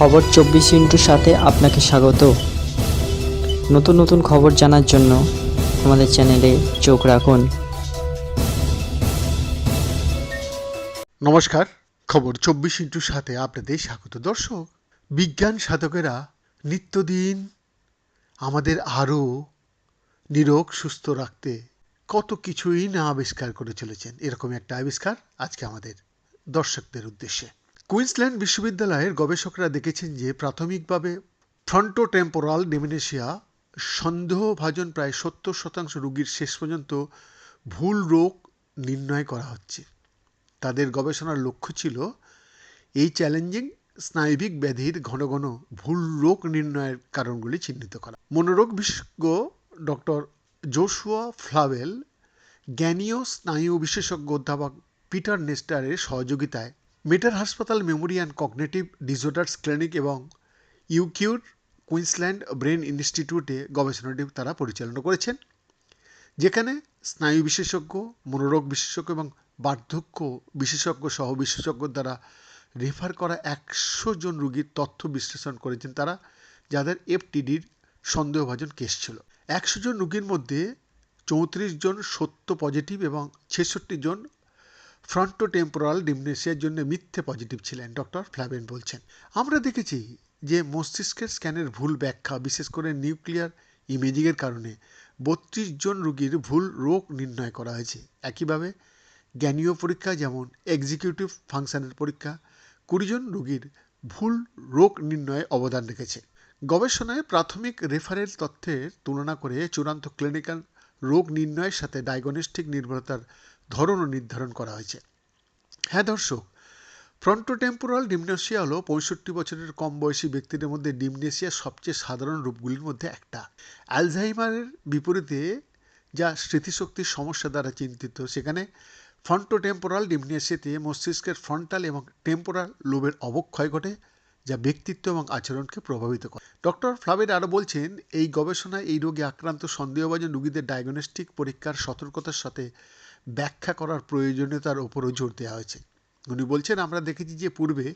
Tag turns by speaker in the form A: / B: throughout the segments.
A: খবর চব্বিশ ইন্টুর সাথে আপনাকে স্বাগত। নতুন নতুন খবর জানার জন্য আমাদের চ্যানেলে চোখ রাখুন।
B: নমস্কার, খবর চব্বিশ ইন্টুর সাথে আপনাদের স্বাগত। দর্শক, বিজ্ঞান সাধকেরা নিত্যদিন আমাদের আরও নিরোগ, সুস্থ রাখতে কত কিছুই না আবিষ্কার করে চলেছেন। এরকম একটা আবিষ্কার আজকে আমাদের দর্শকদের উদ্দেশ্যে। কুইন্সল্যান্ড বিশ্ববিদ্যালয়ের গবেষকরা দেখেছেন যে প্রাথমিকভাবে ফ্রন্টোটেম্পোরাল ডিমেনেশিয়া সন্দেহভাজন প্রায় সত্তর শতাংশ রোগীর শেষ পর্যন্ত ভুল রোগ নির্ণয় করা হচ্ছে। তাদের গবেষণার লক্ষ্য ছিল এই চ্যালেঞ্জিং স্নায়বিক ব্যাধির ঘন ঘন ভুল রোগ নির্ণয়ের কারণগুলি চিহ্নিত করা। মনোরোগ বিশেষজ্ঞ ডক্টর জোশুয়া ফ্লাভেল, জ্ঞানীয় স্নায়ু বিশেষজ্ঞ অধ্যাপক পিটার নেস্টারের সহযোগিতায় মেটার হাসপাতাল memory and cognitive disorders clinic এবং ইউকিউর কুইন্সল্যান্ড ব্রেন ইনস্টিটিউটে গবেষণাটি তারা পরিচালনা করেছেন, যেখানে স্নায়ু বিশেষজ্ঞ, মনোরোগ বিশেষজ্ঞ এবং বার্ধক্য বিশেষজ্ঞ সহ বিশেষজ্ঞ দ্বারা রেফার করা একশো জন রুগীর তথ্য বিশ্লেষণ করেছেন তারা, যাদের এফটিডির সন্দেহভাজন কেস ছিল। একশো জন রুগীর মধ্যে চৌত্রিশ জন সত্য পজিটিভ এবং ছেষট্টি জন ফ্রন্টোটেম্পোরাল ডিমনেসিয়ার জন্য মিথ্যে পজিটিভ ছিলেন ডক্টর ফ্ল্যাবেন বলছেন। আমরা দেখেছি যে মস্তিষ্কের স্ক্যানের ভুল ব্যাখ্যা, বিশেষ করে নিউক্লিয়ার ইমেজিংয়ের কারণে বত্রিশ জন রোগীর ভুল রোগ নির্ণয় করা হয়েছে। একইভাবে জ্ঞানীয় পরীক্ষা যেমন এক্সিকিউটিভ ফাংশনের পরীক্ষা, কুড়ি জন রোগীর ভুল রোগ নির্ণয়ে অবদান রেখেছে। গবেষণায় প্রাথমিক রেফারেল তথ্যের তুলনা করে চূড়ান্ত ক্লিনিক্যাল রোগ নির্ণয়ের সাথে ডায়াগনস্টিক নির্ভরতার ধরনও নির্ধারণ করা হয়েছে। হ্যাঁ দর্শক ফ্রন্টোটেম্পোরাল ডিমনেশিয়া হলো পঁয়ষট্টি বছরের কম বয়সী ব্যক্তিদের মধ্যে ডিমনেশিয়ার সবচেয়ে সাধারণ রূপগুলির মধ্যে একটা। অ্যালঝাইমারের বিপরীতে যা স্মৃতিশক্তির সমস্যা দ্বারা চিন্তিত, সেখানে ফ্রন্টোটেম্পোরাল ডিমনেশিয়াতে মস্তিষ্কের ফ্রন্টাল এবং টেম্পোরাল লোবের অবক্ষয় ঘটে। যা ব্যক্তিত্ব এবং আচরণকে প্রভাবিত করে। ডক্টর ফ্লাবের আরও বলছেন, এই গবেষণায় এই রোগে আক্রান্ত সন্দেহভাজন রোগীদের ডায়াগনস্টিক পরীক্ষার সতর্কতার সাথে ব্যাখ্যা করার প্রয়োজনীয়তার ওপরও জোর দেওয়া হয়েছে। উনি বলছেন, আমরা দেখেছি যে পূর্বে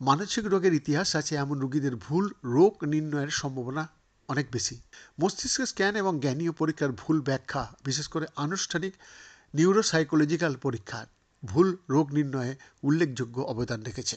B: মানসিক রোগের ইতিহাস আছে, এমন রোগীদের ভুল রোগ নির্ণয়ের সম্ভাবনা অনেক বেশি। মস্তিষ্ক স্ক্যান এবং জ্ঞানীয় পরীক্ষার ভুল ব্যাখ্যা, বিশেষ করে আনুষ্ঠানিক নিউরোসাইকোলজিক্যাল পরীক্ষার ভুল রোগ নির্ণয়ে উল্লেখযোগ্য অবদান রেখেছে।